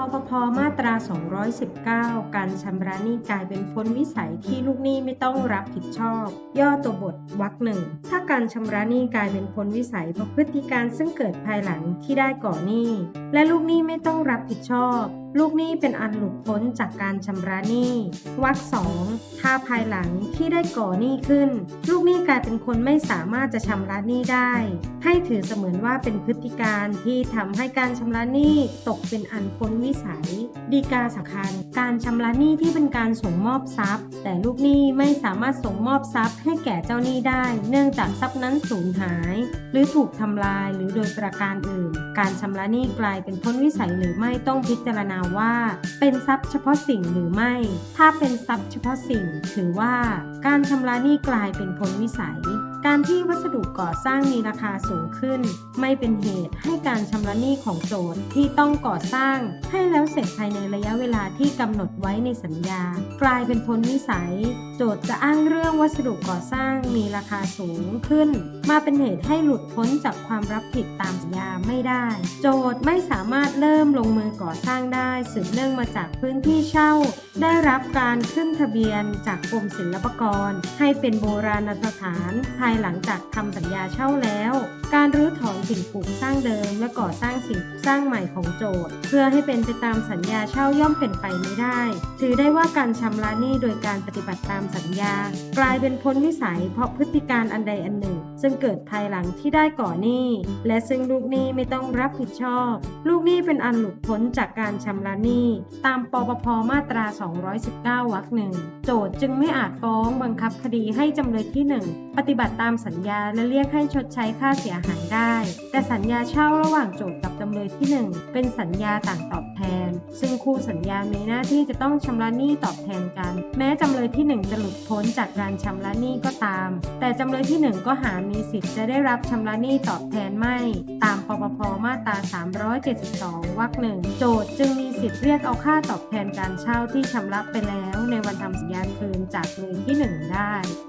ปปพมาตรา 219 การชำระหนี้กลายเป็นพ้นวิสัยที่ลูกหนี้ไม่ต้องรับผิดชอบ ย่อตัวบทวรรคหนึ่ง ถ้าการชำระหนี้กลายเป็นพ้นวิสัยเพราะพฤติการซึ่งเกิดภายหลังที่ได้ก่อหนี้ และลูกหนี้ไม่ต้องรับผิดชอบ ลูกหนี้เป็นอันหลุดพ้นจากการชำระหนี้วรรคสองถ้าภายหลังที่ได้ก่อหนี้ขึ้น ลูกหนี้กลายเป็นคนไม่สามารถจะชำระหนี้ได้ ให้ถือเสมือนว่าเป็นพฤติการที่ทำให้การชำระหนี้ตกเป็นอันพ้นวิสัย ดีกาสำคัญ การชำระหนี้ที่เป็นการส่งมอบทรัพย์ แต่ลูกหนี้ไม่สามารถส่งมอบทรัพย์ให้แก่เจ้าหนี้ได้ เนื่องจากทรัพย์นั้นสูญหาย หรือถูกทำลายหรือโดยประการอื่น การชำระหนี้กลายเป็นพ้นวิสัยหรือไม่ต้องพิจารณาว่า เป็นทรัพย์เฉพาะสิ่งหรือไม่ ถ้าเป็นทรัพย์เฉพาะสิ่ง ถือว่าการชำระหนี้กลายเป็นพ้นวิสัย การที่วัสดุก่อสร้างมีราคาสูงขึ้น ไม่เป็นเหตุให้การชำระหนี้ของโจทย์ที่ต้องก่อสร้าง ให้แล้วเสร็จภายในระยะเวลาที่กำหนดไว้ในสัญญา กลายเป็นพ้นวิสัย โจทย์จะอ้างเรื่องวัสดุก่อสร้างมีราคาสูงขึ้น มาเป็นเหตุให้หลุดพ้นจากความรับผิดตามสัญญาไม่ได้ โจทย์ไม่สามารถเริ่มลงมือก่อสร้างได้สืบเนื่องมาจากพื้นที่เช่า ได้รับการขึ้นทะเบียนจากกรมศิลปากร ให้เป็นโบราณสถาน ภายหลังจากทำสัญญาเช่าแล้ว การรื้อถอนสิ่งปลูกสร้างเดิม และก่อสร้างสิ่งปลูกสร้างใหม่ของโจทย์ เพื่อให้เป็นไปตามสัญญาเช่าย่อมเป็นไปไม่ได้ ถือได้ว่าการชำระหนี้โดยการปฏิบัติตามสัญญา กลายเป็นพ้นวิสัยเพราะพฤติการอันใดอันหนึ่ง ซึ่งเกิดภายหลังที่ได้ก่อหนี้ และซึ่งลูกหนี้ไม่ต้องรับผิดชอบ ลูกหนี้เป็นอันหลุดพ้นจากการชำระหนี้ ตามปปพมาตรา 219 วรรคหนึ่งโจทย์จึงไม่อาจฟ้องบังคับคดีให้จำเลยที่ 1 ปฏิบัติตามสัญญาและเรียกให้ชดใช้ค่าเสียหายได้ แต่สัญญาเช่าระหว่างโจทย์กับจำเลยที่ 1 เป็นสัญญาต่างตอบแทน ซึ่งคู่สัญญามีหน้าที่จะต้องชำระหนี้ตอบแทนกัน ที่ 1 จะหลุดพ้นจากการชำระหนี้ก็ตาม แต่จำเลยที่ 1 ก็หามีสิทธิ์จะได้รับชำระหนี้ตอบแทนไม่ ตามปปพมาตรา 372 วรรคหนึ่งโจทย์จึงมีสิทธิ์เรียกเอาค่าตอบแทนการเช่าที่ชำระไปแล้ว ในวันทำสัญญาคืนจากมือที่ 1 ได้